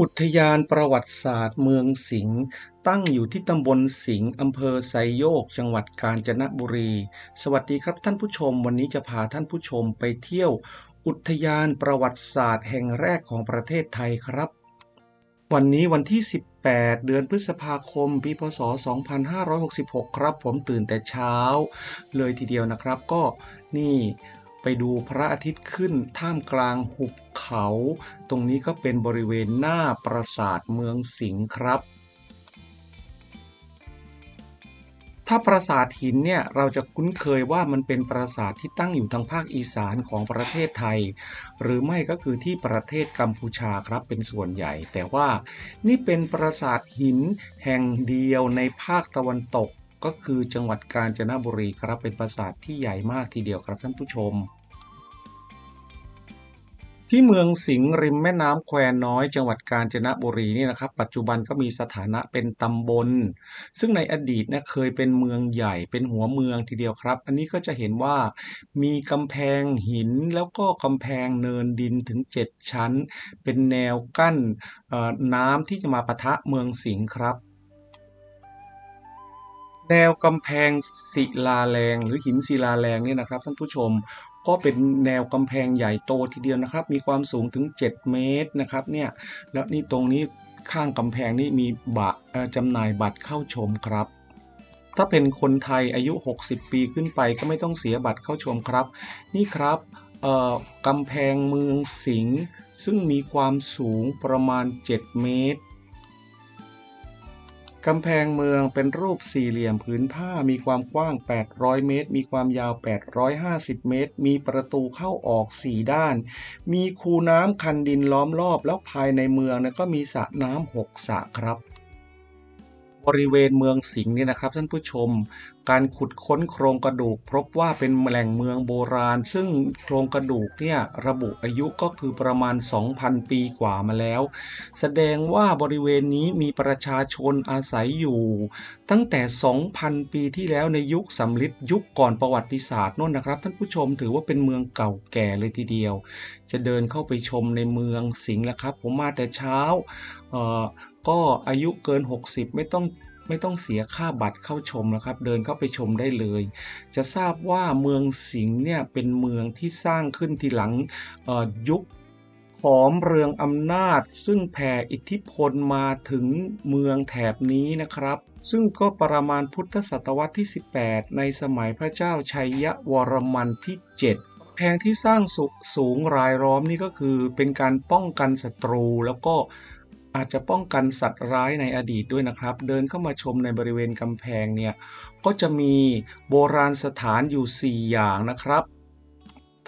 อุทยานประวัติศาสตร์เมืองสิงห์ตั้งอยู่ที่ตำบลสิงห์อำเภอไซโยก จังหวัดกาญจนบุรี สวัสดีครับท่านผู้ชม วันนี้จะพาท่านผู้ชมไปเที่ยว อุทยานประวัติศาสตร์แห่งแรกของประเทศไทยครับ วันนี้วันที่ 18 เดือนพฤษภาคม ปีพศ 2566 ครับ ผมตื่นแต่เช้า เลยทีเดียวนะครับก็นี่ ไปดูพระอาทิตย์ขึ้นท่ามกลางหุบเขา ตรงนี้ก็เป็นบริเวณหน้าปราสาทเมืองสิงห์ครับ ถ้าปราสาทหินเนี่ยเราจะคุ้นเคยว่ามันเป็นปราสาทที่ตั้งอยู่ทางภาคอีสานของประเทศไทย หรือไม่ก็คือที่ประเทศกัมพูชาครับเป็นส่วนใหญ่ แต่ว่านี่เป็นปราสาทหินแห่งเดียวในภาคตะวันตก ก็คือจังหวัดกาญจนบุรีครับเป็นปราสาทที่ใหญ่มากทีเดียวครับท่านผู้ชม ที่เมืองสิงห์ริมแม่น้ำแควน้อย จังหวัดกาญจนบุรีนี่นะครับ ปัจจุบันก็มีสถานะเป็นตำบล ซึ่งในอดีตนี่ยเคยเป็นเมืองใหญ่เป็นหัวเมืองทีเดียวครับ อันนี้ก็จะเห็นว่ามีกำแพงหินแล้วก็กำแพงเนินดินถึง 7 ชั้น เป็นแนวกั้นน้ำที่จะมาปะทะเมืองสิงห์ครับ แนวกำแพงศิลาแรงหรือหินศิลาแรงเนี่ยนะครับท่านผู้ชมก็เป็นแนวกำแพงใหญ่โตทีเดียวนะครับ มีความสูงถึง 7 เมตรนะครับเนี่ยแล้วนี่ตรงนี้ข้างกำแพงนี่มีบัตรจำหน่ายบัตรเข้าชมครับ ถ้าเป็นคนไทยอายุ 60 ปีขึ้นไปก็ไม่ต้องเสียบัตรเข้าชมครับ นี่ครับกำแพงเมืองสิงห์ซึ่งมีความสูงประมาณ 7 เมตร กำแพงเมืองเป็นรูปสี่เหลี่ยมผืนผ้ามีความกว้าง 800 เมตร มีความยาว 850 เมตร มีประตูเข้าออก 4 ด้าน มีคูน้ำคันดินล้อมรอบ แล้วภายในเมืองนะก็มีสระน้ำหกสระครับ บริเวณเมืองสิงห์เนี่ยนะครับท่านผู้ชม การขุดค้นโครงกระดูก พบว่าเป็นแหล่งเมืองโบราณ ซึ่งโครงกระดูกเนี่ยระบุอายุก็คือประมาณ 2,000 ปีกว่ามาแล้ว แสดงว่าบริเวณนี้มีประชาชนอาศัยอยู่ ตั้งแต่ 2,000 ปีที่แล้วในยุคสำริดยุคก่อนประวัติศาสตร์นู่นนะครับ ท่านผู้ชมถือว่าเป็นเมืองเก่าแก่เลยทีเดียว จะเดินเข้าไปชมในเมืองสิงห์แล้วครับ ผมมาแต่เช้า ก็อายุเกิน 60 ไม่ต้องไม่ต้องเสียค่าบัตรเข้าชมนะครับ เดินเข้าไปชมได้เลย จะทราบว่าเมืองสิงห์เนี่ยเป็นเมืองที่สร้างขึ้นทีหลังยุคขอมเรืองอำนาจ ซึ่งแผ่อิทธิพลมาถึงเมืองแถบนี้นะครับ ซึ่งก็ประมาณพุทธศตวรรษที่ 18 ในสมัยพระเจ้าชัยยวรมันที่ 7แพงที่สร้างสุสูงรายล้อมนี่ก็คือเป็นการป้องกันศัตรูแล้วก็ อาจจะป้องกันสัตว์ร้ายในอดีตด้วยนะครับ เดินเข้ามาชมในบริเวณกำแพงเนี่ยก็จะมีโบราณสถานอยู่ 4 อย่างนะครับ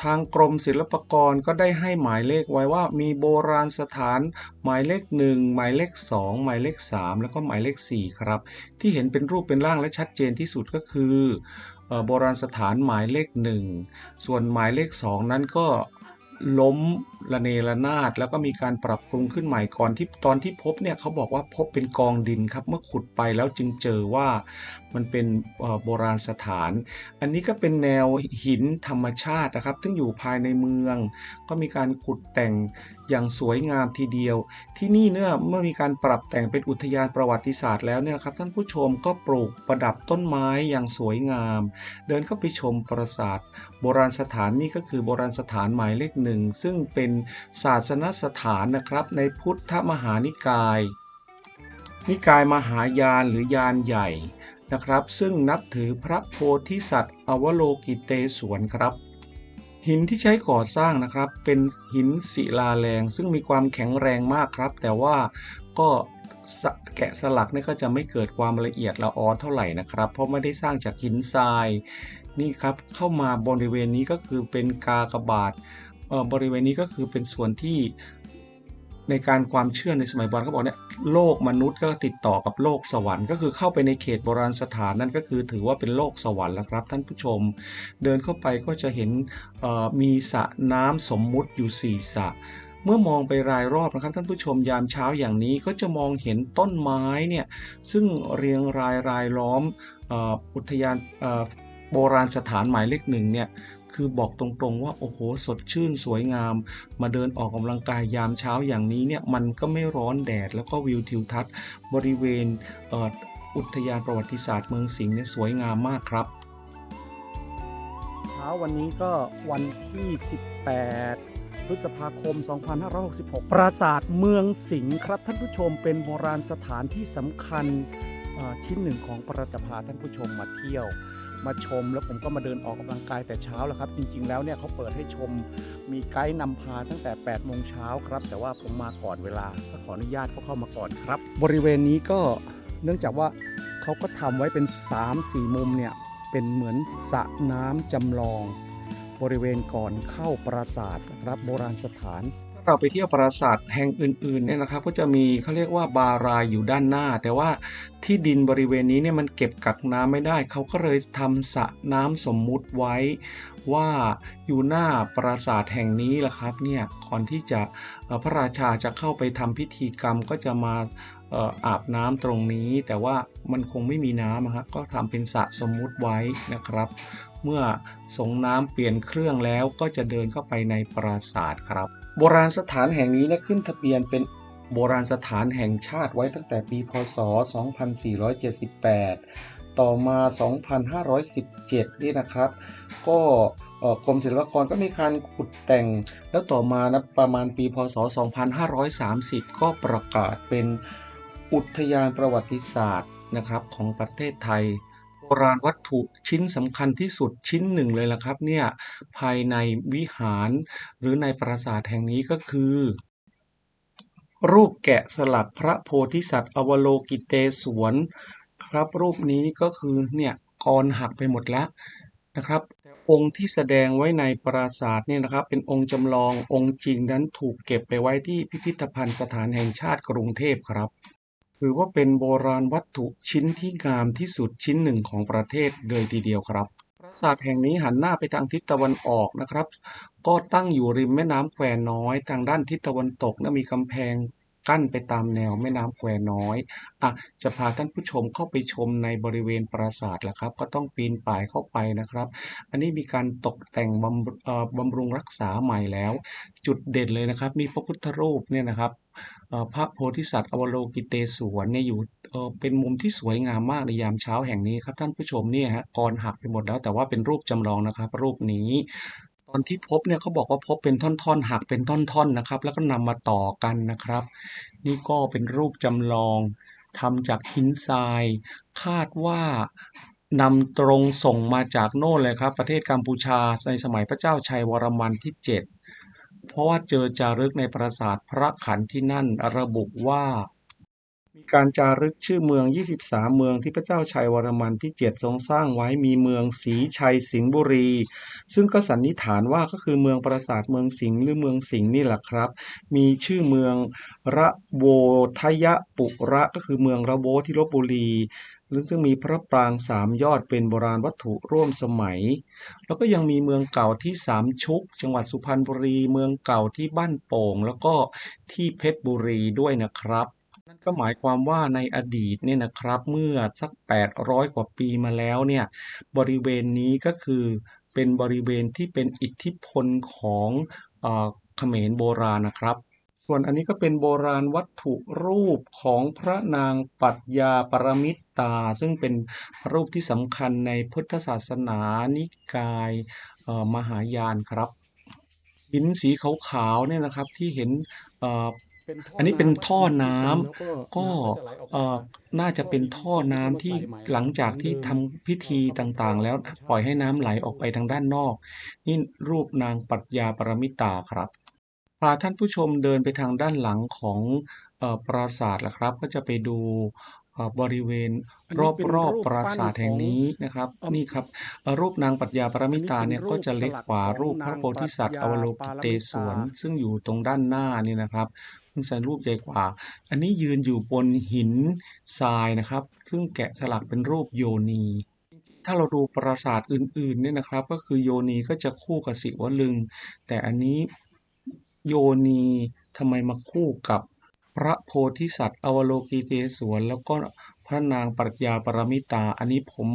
ทางกรมศิลปากรก็ได้ให้หมายเลขไว้ว่ามีโบราณสถานหมายเลข 1 หมายเลข 2 หมายเลข 3 แล้วก็หมายเลข 4 ครับ ที่เห็นเป็นรูปเป็นร่างและชัดเจนที่สุดก็คือเอ่อโบราณสถานหมายเลข 1 ส่วนหมายเลข 2 นั้นก็ล้มระเนระนาดแล้วก็มีการปรับปรุงขึ้นใหม่ก่อนที่ตอนที่พบเนี่ยเขาบอกว่าพบเป็นกองดินครับ เมื่อขุดไปแล้วจึงเจอว่ามันเป็นโบราณสถาน อันนี้ก็เป็นแนวหินธรรมชาตินะครับ ซึ่งอยู่ภายในเมือง ก็มีการขุดแต่งอย่างสวยงามทีเดียว ที่นี่เนี่ยเมื่อมีการปรับแต่งเป็นอุทยานประวัติศาสตร์แล้วเนี่ยครับท่านผู้ชมก็ปลูกประดับต้นไม้อย่างสวยงาม เดินเข้าไปชมปราสาท โบราณสถานนี่ก็คือโบราณสถานหมายเลขหนึ่งซึ่งเป็นศาสนสถานนะครับ ในพุทธมหานิกาย นิกายมหายานหรือยานใหญ่นะครับ ซึ่งนับถือพระโพธิสัตว์ อวโลกิเตศวรครับ หินที่ใช้ก่อสร้างนะครับ เป็นหินศิลาแรง ซึ่งมีความแข็งแรงมากครับ แต่ว่าก็แกะสลักนี่ก็จะไม่เกิดความละเอียดละออเท่าไหร่นะครับ เพราะไม่ได้สร้างจากหินทรายนี่ครับเข้ามาบริเวณนี้ก็คือเป็นกากบาท บริเวณนี้ก็คือเป็นส่วนที่ในการความเชื่อในสมัยโบราณเขาบอกเนี่ยโลกมนุษย์ก็ติดต่อกับโลกสวรรค์ก็คือเข้าไปในเขตโบราณสถานนั่นก็คือถือว่าเป็นโลกสวรรค์แล้วครับท่านผู้ชม เดินเข้าไปก็จะเห็นมีสระน้ำสมมุติอยู่สี่สระเมื่อมองไปรายรอบนะครับท่านผู้ชมยามเช้าอย่างนี้ก็จะมองเห็นต้นไม้เนี่ยซึ่งเรียงรายรายล้อมอุทยานโบราณสถานหมายเลขหนึ่งเนี่ย คือบอกตรงๆว่าโอ้โหสดชื่นสวยงาม มาเดินออกกำลังกายยามเช้าอย่างนี้เนี่ยมันก็ไม่ร้อนแดด แล้วก็วิวทิวทัศน์ บริเวณเอ,อ,อุทยานประวัติศาสตร์เมืองสิงห์เนี่ยสวยงามมากครับเช้าวันนี้ก็วันที่ 18พฤษภาคม 2566 ปราสาทเมืองสิงห์ครับท่านผู้ชมเป็นโบราณสถานที่สำคัญชิ้นหนึ่งของประจะพาท่านผู้ชมมาเที่ยว มาชมแล้วผมก็มาเดินออกกำลังกายแต่เช้าแล้วครับ จริง ๆ แล้วเนี่ยเขาเปิดให้ชมมีไกด์นำพาตั้งแต่8โมงเช้าครับ แต่ว่าผมมาก่อนเวลาก็ขออนุญาตเขาเข้ามาก่อนครับ บริเวณนี้ก็เนื่องจากว่าเขาก็ทำไว้เป็น 3-4 มุมเนี่ยเป็นเหมือนสระน้ำจำลอง บริเวณก่อนเข้าปราสาทนะครับโบราณสถานาเราไปเที่ยวปราสาทแห่งอื่นๆเนี่ยนะครับ ก็จะมีเขาเรียกว่าบารายอยู่ด้านหน้า แต่ว่าที่ดินบริเวณนี้เนี่ยมันเก็บกักน้ำไม่ได้ เขาก็เลยทำสระน้ำสมมุติไว้ว่าอยู่หน้าปราสาทแห่งนี้ละครับเนี่ยก่อนที่จะพระราชาจะเข้าไปทำพิธีกรรมก็จะมาอาบน้ำตรงนี้ แต่ว่ามันคงไม่มีน้ำครับก็ทำเป็นสระสมมุติไว้นะครับ เมื่อสงน้ำเปลี่ยนเครื่องแล้วก็จะเดินเข้าไปในปราสาทครับ โบราณสถานแห่งนี้นี่ยขึ้นทะเบียนเป็นโบราณสถานแห่งชาติไว้ตั้งแต่ปี พศ 2478 ต่อมา 2517 นี่นะครับ ก็กรมศิลปากรก็มีการขุดแต่ง แล้วต่อมานะประมาณปี พศ 2530 ก็ประกาศเป็นอุทยานประวัติศาสตร์นะครับของประเทศไทย ราณวัตถุชิ้นสำคัญที่สุดชิ้นหนึ่งเลยล่ะครับเนี่ยภายในวิหารหรือในปราสาทแห่งนี้ก็คือ รูปแกะสลักพระโพธิสัตว์อวโลกิเตศวรครับรูปนี้ก็คือเนี่ยกรหักไปหมดแล้วนะครับแต่องค์ที่แสดงไว้ในปราสาทเนี่ยนะครับ เป็นองค์จำลององค์จริงนั้นถูกเก็บไปไว้ที่พิพิธภัณฑ์สถานแห่งชาติกรุงเทพครับ ถือว่าเป็นโบราณวัตถุชิ้นที่งามที่สุดชิ้นหนึ่งของประเทศเลยทีเดียวครับ ปราสาทแห่งนี้หันหน้าไปทางทิศตะวันออกนะครับ ก็ตั้งอยู่ริมแม่น้ำแควน้อย ทางด้านทิศตะวันตกนะมีกำแพง กั้นไปตามแนวแม่น้ำแควน้อยอะจะพาท่านผู้ชมเข้าไปชมในบริเวณปราสาทแหละครับ ก็ต้องปีนป่ายเข้าไปนะครับ อันนี้มีการตกแต่งบำบำรุงรักษาใหม่แล้ว จุดเด่นเลยนะครับ มีพระพุทธรูปเนี่ยนะครับพระโพธิสัตว์อวโลกิเตศวรเนี่ยอยู่เป็นมุมที่สวยงามมากในยามเช้าแห่งนี้ครับท่านผู้ชมเนี่ยฮะกรหักไปหมดแล้วแต่ว่าเป็นรูปจำลองนะครับ รูปนี้ ตอนที่พบเนี่ยเขาบอกว่าพบเป็นท่อนๆหักเป็นท่อนๆนะครับ แล้วก็นำมาต่อกันนะครับ นี่ก็เป็นรูปจำลองทำจากหินทราย คาดว่านำตรงส่งมาจากโน่นเลยครับ ประเทศกัมพูชาในสมัยพระเจ้าชัยวรมันที่ 7 เพราะว่าเจอจารึกในปราสาทพระขันที่นั่นระบุว่า มีการจารึกชื่อเมือง 23 เมืองที่พระเจ้าชัยวรมันที่ 7 ทรงสร้างไว้มีเมืองศรีชัยสิงห์บุรี ซึ่งก็สันนิษฐานว่าก็คือเมืองปราสาทเมืองสิงห์หรือเมืองสิงห์นี่แหละครับ มีชื่อเมืองระโวทยปุระก็คือเมืองระโวที่ลบบุรีหรือซึ่งมีพระปรางสามยอดเป็นโบราณวัตถุร่วมสมัย แล้วก็ยังมีเมืองเก่าที่สามชุก จังหวัดสุพรรณบุรี เมืองเก่าที่บ้านโป่ง แล้วก็ที่เพชรบุรีด้วยนะครับ นั่นก็หมายความว่าในอดีตเนี่ยนะครับเมื่อสัก 800 กว่าปีมาแล้วเนี่ยบริเวณนี้ก็คือเป็นบริเวณที่เป็นอิทธิพลของเขมรโบราณนะครับ ส่วนอันนี้ก็เป็นโบราณวัตถุรูปของพระนางปรัชญาปรมิตตา ซึ่งเป็นพระรูปที่สำคัญในพุทธศาสนานิกายมหายานครับหินสีขาวๆเนี่ยนะครับที่เห็น อ่ออันนี้เป็นท่อน้ำก็เอ่อน่าจะเป็นท่อน้ำที่หลังจากที่ทำพิธีต่างๆ แล้วปล่อยให้น้ำไหลออกไปทางด้านนอก นี่รูปนางปรัชญาปรมิตาครับพาท่านผู้ชมเดินไปทางด้านหลังของเอ่อปราสาทละครับ ก็จะไปดูเอ่อ บริเวณอันรนี้เป็นอบรูปๆปราสาทแห่งนี้นะครับปั้นของนี่ครับเอ่อรูปนางปรัชญาปรมิตาเนี่ยอันนี้ก็เป็นจะเล็กกว่ารูปสลักของรูปพระโพธิสัตว์นางอปรัชญาวโลกิเตศวรปารมิตาซึ่งอยู่ตรงด้านหน้านี่นะครับซึ่งจะรูปใหญ่กว่า อันนี้ยืนอยู่บนหินทรายนะครับ ซึ่งแกะสลักเป็นรูปโยนีถ้าเราดูปราสาทอื่นๆเนี่ยนะครับ ก็คือโยนีก็จะคู่กับศิวลึง แต่อันนี้โยนีทำไมมาคู่กับ พระโพธิสัตว์ อวโลกิเตศวรแล้วก็พระนางปรัชญาปรมิตา อันนี้ผม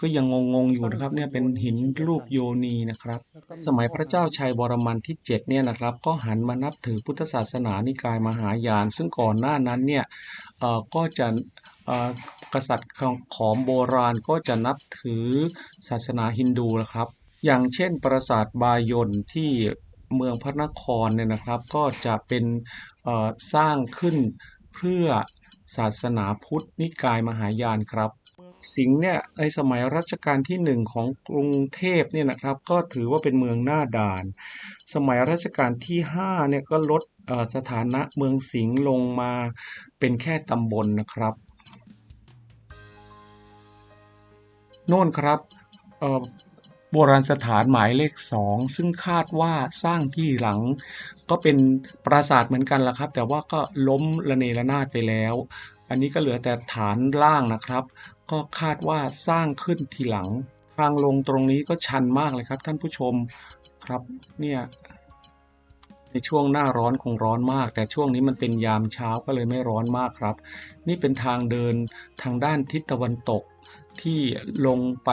ก็ยังงงๆอยู่นะครับเนี่ยเป็นหินรูปโยนีนะครับ สมัยพระเจ้าชัยวรมันที่7เนี่ยนะครับก็หันมานับถือพุทธศาสนานิกายมหายาน ซึ่งก่อนหน้านั้นเนี่ยก็จะกษัตริย์ของของโบราณก็จะนับถือศาสนาฮินดูนะครับ อย่างเช่นปราสาทบายนที่ เมืองพระนครเนี่ยนะครับ ก็จะเป็นสร้างขึ้นเพื่อศาสนาพุทธนิกายมหายานครับสิงห์เนี่ยในสมัยรัชกาลที่หนึ่งของกรุงเทพเนี่ยนะครับ ก็ถือว่าเป็นเมืองหน้าด่าน สมัยรัชกาลที่ห้าเนี่ยก็ลดสถานะเมืองสิงห์ลงมาเป็นแค่ตำบลนะครับโน่นครับ โบราณสถานหมายเลขสองซึ่งคาดว่าสร้างที่หลัง ก็เป็นปราสาทเหมือนกันละครับ แต่ว่าก็ล้มระเนระนาดไปแล้ว อันนี้ก็เหลือแต่ฐานล่างนะครับ ก็คาดว่าสร้างขึ้นทีหลัง ทางลงตรงนี้ก็ชันมากเลยครับ ท่านผู้ชมครับเนี่ยในช่วงหน้าร้อนคงร้อนมาก แต่ช่วงนี้มันเป็นยามเช้าก็เลยไม่ร้อนมากครับ นี่เป็นทางเดินทางด้านทิศตะวันตกที่ลงไป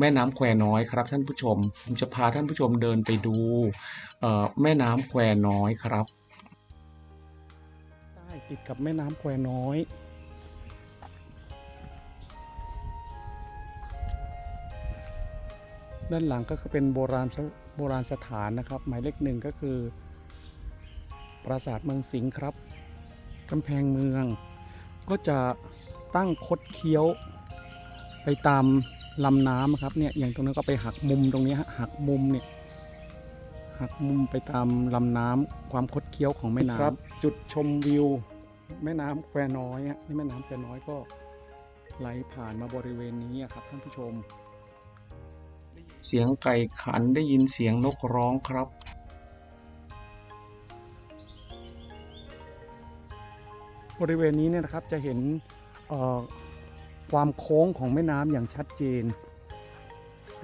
แม่น้ำแควน้อยครับท่านผู้ชม ผมจะพาท่านผู้ชมเดินไปดูแม่น้ำแควน้อยครับใต้ติดกับแม่น้ำแควน้อยด้านหลังก็คือเป็นโบราณสโบราณสถานนะครับ หมายเลขหนึ่งก็คือ ปราสาทเมืองสิงห์ครับกำแพงเมือง ก็จะตั้งคดเคี้ยวไปตาม ลำน้ำครับเนี่ยอย่างตรงนั้นก็ไปหักมุมตรงนี้ฮะหักมุมเนี่ยหักมุมไปตามลำน้ำความคดเคี้ยวของแม่น้ำครับ จุดชมวิว แม่น้ำแควน้อยอะนี่แม่น้ำแควน้อยก็ไหลผ่านมาบริเวณนี้อะครับท่านผู้ชม เสียงไก่ขันได้ยินเสียงนกร้องครับบริเวณนี้เนี่ยนะครับจะเห็นเอ่อ ความโค้งของแม่น้ำอย่างชัดเจน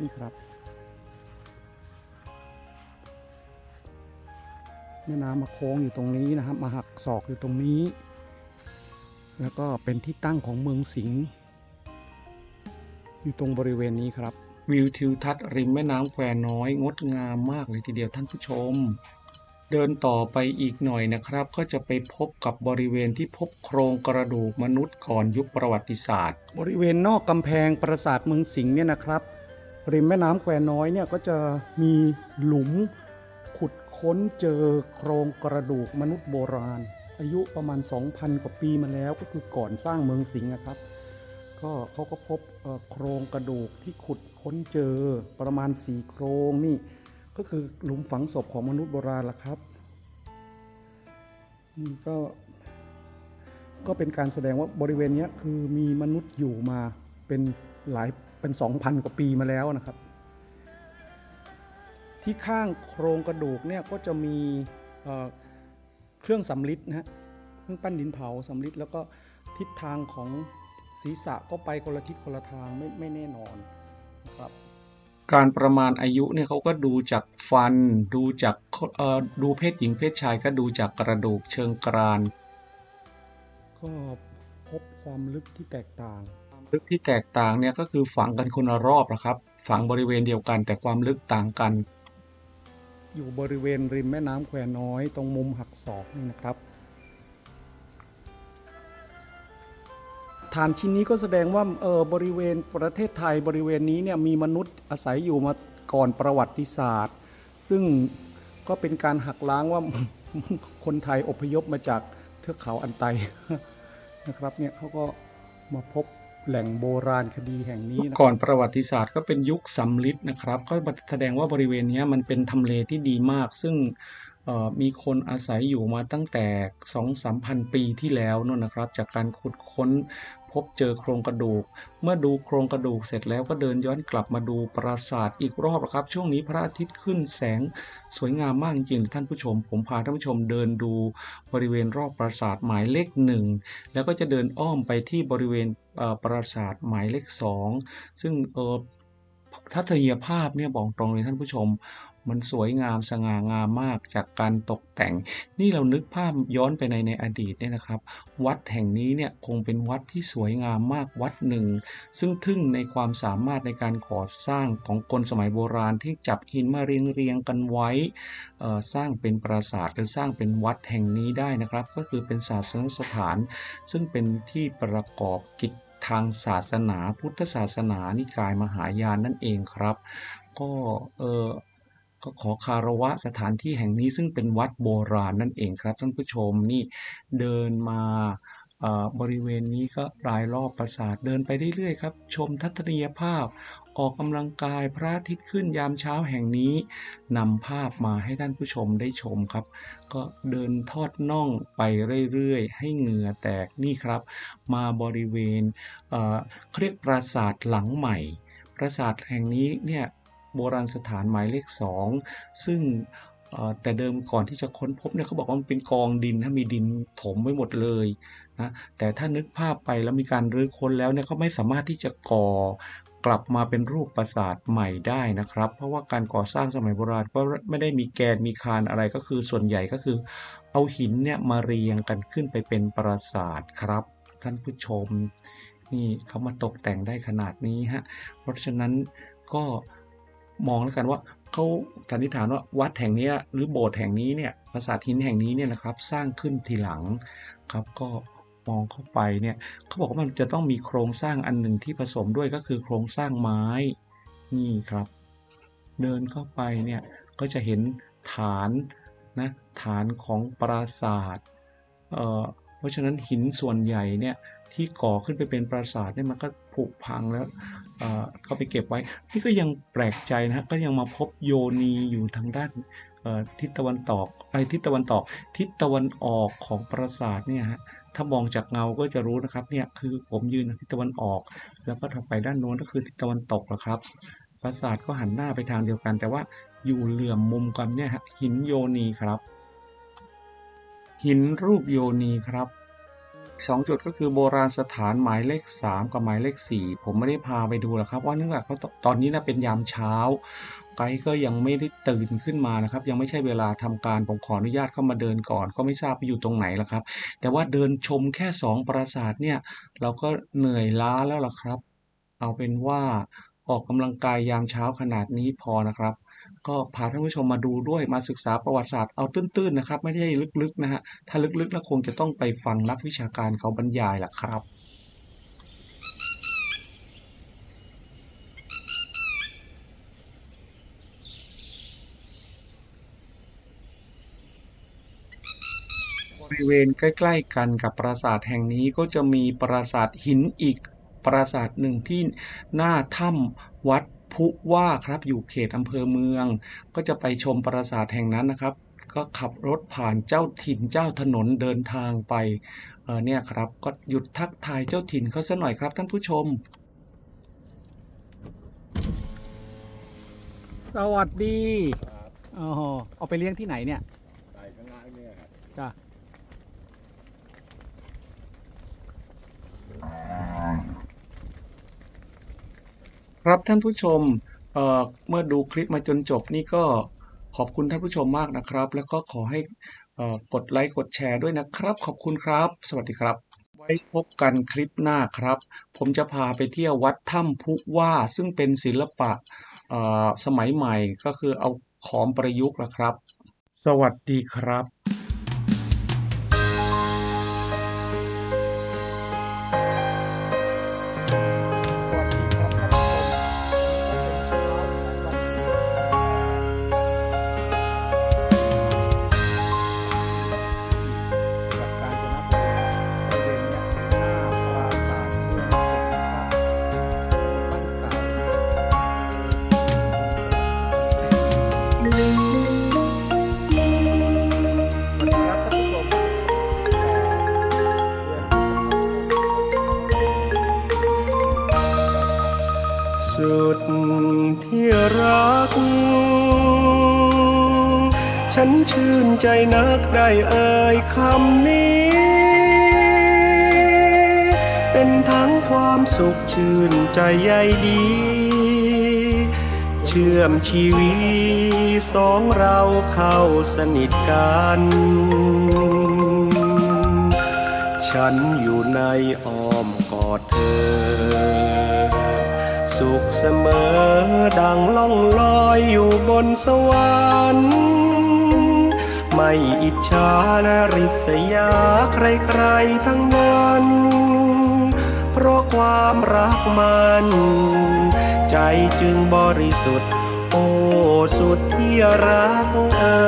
นี่ครับ แม่น้ำมาโค้งอยู่ตรงนี้นะครับ มาหักศอกอยู่ตรงนี้ แล้วก็เป็นที่ตั้งของเมืองสิงห์อยู่ตรงบริเวณนี้ครับ วิวทิวทัศน์ริมแม่น้ำแควน้อย งดงามมากเลยทีเดียวท่านผู้ชม เดินต่อไปอีกหน่อยนะครับ ก็จะไปพบกับบริเวณที่พบโครงกระดูกมนุษย์ก่อนยุคประวัติศาสตร์ บริเวณนอกกำแพงปราสาทเมืองสิงห์เนี่ยนะครับ ริมแม่น้ำแควน้อยเนี่ยก็จะมีหลุมขุดค้นเจอโครงกระดูกมนุษย์โบราณ อายุประมาณ 2,000 กว่าปีมาแล้วก็คือก่อนสร้างเมืองสิงห์นะครับ ก็เขาก็พบโครงกระดูกที่ขุดค้นเจอประมาณ 4 โครงนี่ ก็คือหลุมฝังศพของมนุษย์โบราณล่ะครับนี่ก็ก็เป็นการแสดงว่าบริเวณนี้คือมีมนุษย์อยู่มาเป็นหลายเป็น 2,000 กว่าปีมาแล้วนะครับ ที่ข้างโครงกระดูกเนี่ยก็จะมีเเครื่องสำลิดนะฮะเครื่องปั้นดินเผาสำลิดแล้วก็ทิศทางของศีรษะก็ไปคนละทิศคนละทางไม่ไม่แน่นอนนะครับ การประมาณอายุเนี่ยเขาก็ดูจากฟัน ดูจากเอ่อดูเพศหญิงเพศชายก็ดูจากกระดูกเชิงกรานก็พบความลึกที่แตกต่างลึกที่แตกต่างเนี่ยก็คือฝังกันคนละรอบนะครับ ฝังบริเวณเดียวกันแต่ความลึกต่างกัน อยู่บริเวณริมแม่น้ำแควน้อยตรงมุมหักศอกนี่นะครับ ฐานชิ้นนี้ก็แสดงว่าเออบริเวณประเทศไทยบริเวณนี้เนี่ยมีมนุษย์อาศัยอยู่มาก่อนประวัติศาสตร์ ซึ่งก็เป็นการหักล้างว่าคนไทยอพยพมาจากเทือกเขาอันไตนะครับเนี่ยเขาก็มาพบแหล่งโบราณคดีแห่งนี้ก่อนประวัติศาสตร์ก็เป็นยุคสำลิดนะครับ ก็แสดงว่าบริเวณนี้มันเป็นทำเลที่ดีมาก ซึ่งมีคนอาศัยอยู่มาตั้งแต่สองสามพันปีที่แล้วนู่นนะครับ จากการขุดค้น พบเจอโครงกระดูก เมื่อดูโครงกระดูกเสร็จแล้วก็เดินย้อนกลับมาดูปราสาทอีกรอบนะครับ ช่วงนี้พระอาทิตย์ขึ้นแสงสวยงามมากจริงๆท่านผู้ชม ผมพาท่านผู้ชมเดินดูบริเวณรอบปราสาทหมายเลขหนึ่งแล้วก็จะเดินอ้อมไปที่บริเวณปราสาทหมายเลขสองซึ่งเออทัศนียภาพเนี่ยบอกตรงเลยท่านผู้ชม มันสวยงามสง่างามมากจากการตกแต่ง นี่เรานึกภาพย้อนไปในในอดีตเนี่ยนะครับ วัดแห่งนี้เนี่ยคงเป็นวัดที่สวยงามมากวัดหนึ่ง ซึ่งทึ่งในความสามารถในการก่อสร้างของคนสมัยโบราณที่จับหินมาเรียงเรียงกันไว้อ่อสร้างเป็นปราสาทหรือสร้างเป็นวัดแห่งนี้ได้นะครับ ก็คือเป็นศาสนสถาน ซึ่งเป็นที่ประกอบกิจทางศาสนาพุทธศาสนานิกายมหายานนั่นเองครับ ก็เออ ก็ขอคารวะสถานที่แห่งนี้ซึ่งเป็นวัดโบราณนั่นเองครับท่านผู้ชมนี่เดินมาบริเวณนี้ก็รายรอบปราสาทเดินไปเรื่อยๆครับ ชมทัศนียภาพ ออกกำลังกายพระอาทิตย์ขึ้นยามเช้าแห่งนี้นำภาพมาให้ท่านผู้ชมได้ชมครับ ก็เดินทอดน่องไปเรื่อยๆ ให้เหงื่อแตกนี่ครับ มาบริเวณเอ่อเขาเรียกปราสาทหลังใหม่ ปราสาทแห่งนี้เนี่ย โบราณสถานหมายเลขสองซึ่งแต่เดิมก่อนที่จะค้นพบเนี่ยเขาบอกว่ามันเป็นกองดินถ้ามีดินถมไว้หมดเลยนะแต่ถ้านึกภาพไปแล้วมีการรื้อค้นแล้วเนี่ยก็ไม่สามารถที่จะก่อกลับมาเป็นรูปปราสาทใหม่ได้นะครับ เพราะว่าการก่อสร้างสมัยโบราณก็ไม่ได้มีแกนมีคานอะไรก็คือส่วนใหญ่ก็คือ เอาหินเนี่ยมาเรียงกันขึ้นไปเป็นปราสาทครับ ท่านผู้ชม นี่เขามาตกแต่งได้ขนาดนี้ฮะเพราะฉะนั้นก็ มองแล้วกันว่าเขาสันนิษฐานว่าวัดแห่งนี้หรือโบสถ์แห่งนี้เนี่ยปราสาทหินแห่งนี้เนี่ยนะครับสร้างขึ้นทีหลังครับก็มองเข้าไปเนี่ยเขาบอกว่ามันจะต้องมีโครงสร้างอันหนึ่งที่ผสมด้วยก็คือโครงสร้างไม้นี่ครับ เดินเข้าไปเนี่ยก็จะเห็นฐานนะฐานของปราสาทเอ่อเพราะฉะนั้นหินส่วนใหญ่เนี่ยที่ก่อขึ้นไปเป็นปราสาทเนี่ยมันก็ผุพังแล้ว เอ่อก็ไปเก็บไว้ นี่ก็ยังแปลกใจนะฮะก็ยังมาพบโยนีอยู่ทางด้านทิศตะวันตกไอทิศตะวันตกทิศตะวันออกของปราสาทเนี่ยฮะถ้ามองจากเงาก็จะรู้นะครับเนี่ยคือผมยืนทิศตะวันออก แล้วก็ถัดไปด้านโน้นก็คือทิศตะวันตกแล้วครับปราสาทก็หันหน้าไปทางเดียวกัน แต่ว่าอยู่เหลื่อมมุมกันเนี่ยฮะหินโยนีครับ หินรูปโยนีครับ สองจุดก็คือโบราณสถานหมายเลข 3 กับหมายเลข 4 ผมไม่ได้พาไปดูหรอกครับว่าเนื่องจากเขาตอนนี้นะเป็นยามเช้า ไกด์ก็ยังไม่ได้ตื่นขึ้นมานะครับ ยังไม่ใช่เวลาทำการผมขออนุญาตเข้ามาเดินก่อน ก็ไม่ทราบไปอยู่ตรงไหนและครับ แต่ว่าเดินชมแค่สองปราสาทเนี่ยเราก็เหนื่อยล้าแล้วล่ะครับ เอาเป็นว่าออกกำลังกายยามเช้าขนาดนี้พอนะครับ ก็พาท่านผู้ชมมาดูด้วยมาศึกษาประวัติศาสตร์เอาตื้นๆนะครับ ไม่ได้ลึกๆนะฮะถ้าลึกๆแล้วคงจะต้องไปฟังนักวิชาการเขาบรรยายแหละครับบริเวณใกล้ ๆ กันกับปราสาทแห่งนี้ก็จะมีปราสาทหินอีก ปราสาทหนึ่งที่หน้าถ้ำวัดพุว่าครับอยู่เขตอำเภอเมือง ก็จะไปชมปราสาทแห่งนั้นนะครับ ก็ขับรถผ่านเจ้าถิ่นเจ้าถนนเดินทางไปเออเนี่ยครับก็หยุดทักทายเจ้าถิ่นเขาซะหน่อยครับท่านผู้ชม สวัสดีอ๋อเอาไปเลี้ยงที่ไหนเนี่ยใส่ข้างล่างเนี่ยครับจ้ะ ครับท่านผู้ชมเเมื่อดูคลิปมาจนจบนี่ก็ขอบคุณท่านผู้ชมมากนะครับ แล้วก็ขอให้กดไลค์กดแชร์ด้วยนะครับ ขอบคุณครับ สวัสดีครับ ไว้พบกันคลิปหน้าครับ ผมจะพาไปเที่ยววัดถ้ำพุว่าซึ่งเป็นศิลปะสมัยใหม่ก็คือเอาของประยุกต์นะครับ สวัสดีครับ ได้เอ่ยคำนี้ เป็นทั้งความสุขชื่นใจใยดี เชื่อมชีวิตสองเราเข้าสนิทกัน ฉันอยู่ในอ้อมกอดเธอสุขเสมอดังล่องลอยอยู่บนสวรรค์ ไม่อิจฉาและริษยาใครๆทั้งนั้น เพราะความรักมัน ใจจึงบริสุทธิ์ โอ้สุดที่รักเอ่